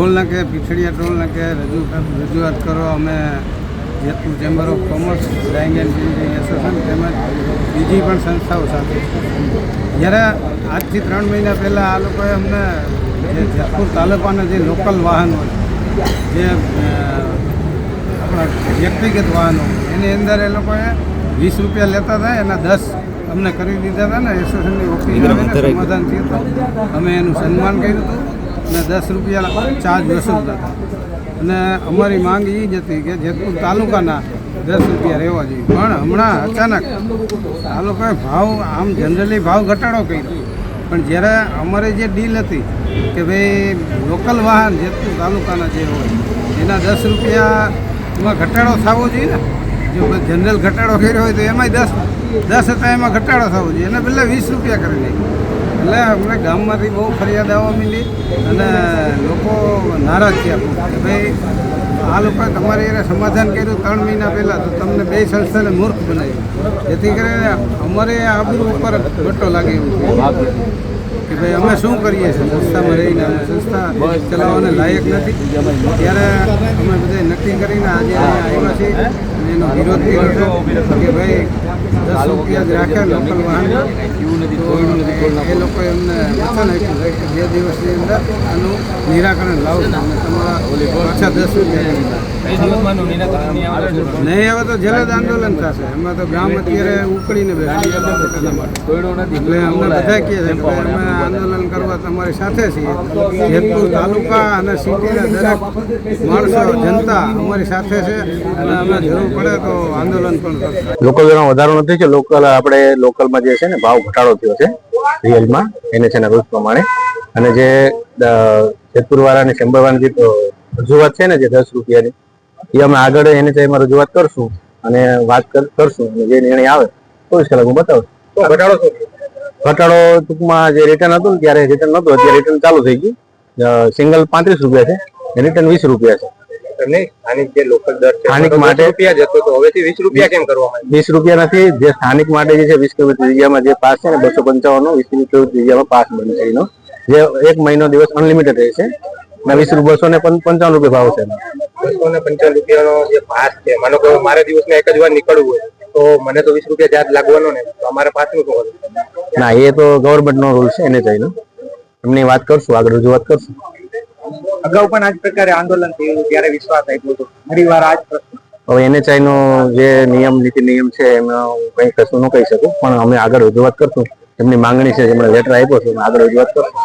Toll નાકે પીછડિયા toll નાકે રજૂ રજૂઆત કરો અમે Jetpur chamber of commerce drying and printing association તેમજ બીજી પણ સંસ્થાઓ સાથે. જ્યારે આજથી ત્રણ મહિના પહેલાં આ લોકોએ અમને જે જેતપુર તાલુકાના જે લોકલ વાહનો જે આપણા વ્યક્તિગત વાહનો એની અંદર એ લોકોએ વીસ રૂપિયા લેતા હતા એના દસ અમને કરી દીધા હતા ને એસોસિએશનની ઓફિસ સમાધાન થયું હતું. અમે એનું સન્માન કર્યું હતું. અને દસ રૂપિયા ચાર્જ વસૂલતા હતા. અને અમારી માંગ એ જ હતી કે જેતપુર તાલુકાના દસ રૂપિયા રહેવા જોઈએ. પણ હમણાં અચાનક આ લોકોએ ભાવ આમ જનરલી ભાવ ઘટાડો કર્યો. પણ જ્યારે અમારે જે ડીલ હતી કે ભાઈ લોકલ વાહન જેતપુર તાલુકાના જે હોય, એના દસ રૂપિયામાં ઘટાડો થવો જોઈએ ને? જો જનરલ ઘટાડો કર્યો હોય તો એમાંય દસ દસ હતા એમાં ઘટાડો થવો જોઈએ. એને પહેલાં વીસ રૂપિયા કરી નાખ્યું. એટલે અમને ગામમાંથી બહુ ફરિયાદ આવવા માંડી અને લોકો નારાજ થયા કે ભાઈ, આ લોકોએ તમારી એને સમાધાન કર્યું ત્રણ મહિના પહેલાં તો તમને બે સંસ્થાને મૂર્ખ બનાવ્યું. જેથી કરીને અમારે આબરૂ ઉપર ગટ્ટો લાગે એવું કે ભાઈ, અમે શું કરીએ છીએ? સંસ્થામાં રહીને અમે સંસ્થા ચલાવવાને લાયક નથી. ત્યારે અમે બધા નક્કી કરીને આજે આવ્યા છીએ એનો વિરોધ કર્યો કે ભાઈ, દસ રૂપિયા જ રાખે લોકલ વાહનના તો એ લોકોએ અમને વચન આપ્યું છે કે બે દિવસની અંદર આનું નિરાકરણ લાવશું અને તમારા પાછા દસ નહીં હવે તો જલદ આંદોલન થશે. એમાં તો ગામ અત્યારે ઉકળીને બેઠા છે એના માટે એટલે અમને બધા કહે છે કે અમે આંદોલન કરવા તમારી સાથે છીએ. જેતપુર તાલુકા અને સિટીના દરેક માણસો જનતા અમારી સાથે છે અને અમે જરૂર પડે તો આંદોલન પણ કરશે. લોકલ વધારો નથી કે લોકલ આપણે લોકલમાં જે છે ને ભાવ ઘટાડો થયો છે રિયલમાં એને છે ને રૂલ્સ પ્રમાણે. અને જે અ, જેતપુર વાળાની ચેમ્બર વાળાની જે રજૂઆત છે ને જે દસ રૂપિયાની એ અમે આગળ એને એમાં રજૂઆત કરશું અને વાત કરશું અને જે નિર્ણય આવે ચોવીસ કલાક હું બતાવું. ઘટાડો ઘટાડો ટૂંકમાં જે રિટર્ન હતું ને ત્યારે રિટર્ન નતું અત્યારે રિટર્ન ચાલુ થઈ ગયું. સિંગલ પાંત્રીસ રૂપિયા છે રિટર્ન વીસ રૂપિયા છે. સ્થાનિક જે લોકલ દર છે સ્થાનિક માટે- રૂપિયા જતો તો હવેથી વીસ રૂપિયા કેમ કરવામાં વીસ રૂપિયા નથી જે સ્થાનિક માટે જે છે વીસ કિલોમીટર જગ્યામાં જે પાસ છે ને બસો પંચાવન નો વીસ કિલોમીટર જગ્યામાં પાસ બનશે એનો. જે એક મહિનો દિવસ અનલિમિટેડ રહેશે વીસ બસો ને પંચાવન રૂપિયા ભાવ છે બસો ને પંચાવન રૂપિયાનો જે પાસ છે માનો કે મારે દિવસમાં એક જ વાર નીકળવું હોય તો મને તો વીસ રૂપિયા ચાર્જ લાગવાનો ને તો અમારે પાસનું શું ના એ તો ગવર્મેન્ટ નો રૂલ છે એને જઈને એમની વાત કરશું આગળ રજૂઆત કરશું. અગાઉ પણ આ જ પ્રકારે આંદોલન થયું ત્યારે વિશ્વાસ આપ્યો હતો. ફરી વાર આ જ પ્રશ્ન. હવે એનએચઆઈ નો જે નિયમ, નીતિ નિયમ છે, એમાં કંઈ કશું ન કહી શકું, પણ અમે આગળ રજૂઆત કરશું. એમની માંગણી છે, એમણે લેટર આપ્યો છે આગળ રજૂઆત કરશું.